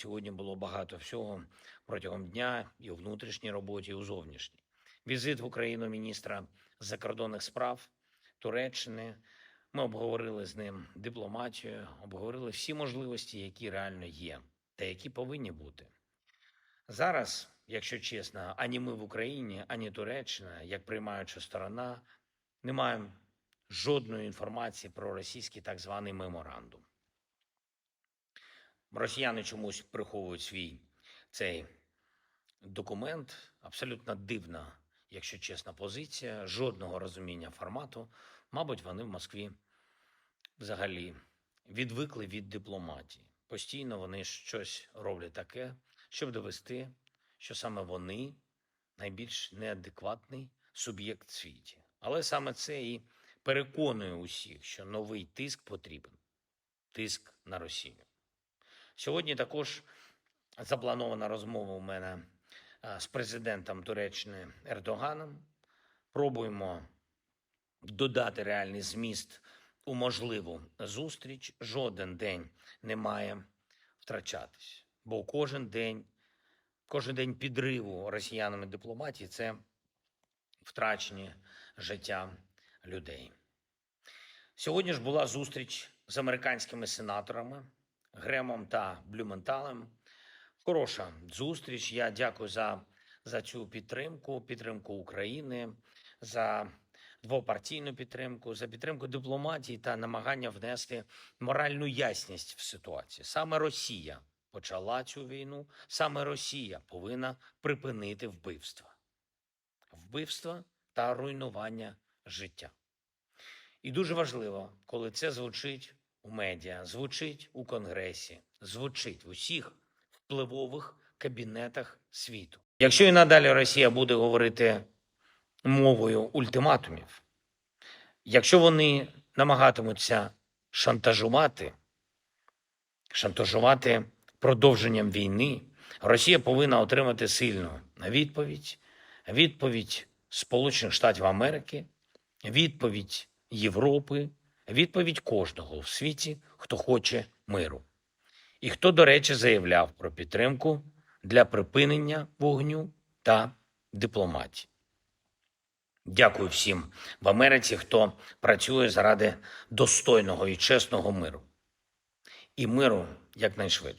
Сьогодні було багато всього протягом дня і у внутрішній роботі, і у зовнішній. Візит в Україну міністра закордонних справ Туреччини. Ми обговорили з ним дипломатію, обговорили всі можливості, які реально є, та які повинні бути. Зараз, якщо чесно, ані ми в Україні, ані Туреччина, як приймаюча сторона, не маємо жодної інформації про російський так званий меморандум. Росіяни чомусь приховують свій цей документ. Абсолютно дивна, якщо чесна, позиція, жодного розуміння формату. Мабуть, вони в Москві взагалі відвикли від дипломатії. Постійно вони щось роблять таке, щоб довести, що саме вони найбільш неадекватний суб'єкт в світі. Але саме це і переконує усіх, що новий тиск потрібен тиск на Росію. Сьогодні також запланована розмова у мене з президентом Туреччини Ердоганом. Пробуємо додати реальний зміст у можливу зустріч. Жоден день не має втрачатись, бо кожен день, кожен день підриву росіянами дипломатії це втрачені життя людей. Сьогодні ж була зустріч з американськими сенаторами Гремом та Блюменталем. Хороша зустріч. Я дякую за, за цю підтримку, підтримку України, за двопартійну підтримку, за підтримку дипломатії та намагання внести моральну ясність в ситуацію. Саме Росія почала цю війну, саме Росія повинна припинити вбивства, вбивства та руйнування життя. І дуже важливо, коли це звучить у медіа, звучить у Конгресі, звучить в усіх впливових кабінетах світу. Якщо і надалі Росія буде говорити мовою ультиматумів, якщо вони намагатимуться шантажувати, шантажувати продовженням війни, Росія повинна отримати сильну відповідь, відповідь Сполучених Штатів Америки, відповідь Європи, відповідь кожного в світі, хто хоче миру. І хто, до речі, заявляв про підтримку для припинення вогню та дипломатії. Дякую всім в Америці, хто працює заради достойного і чесного миру. І миру якнайшвидше.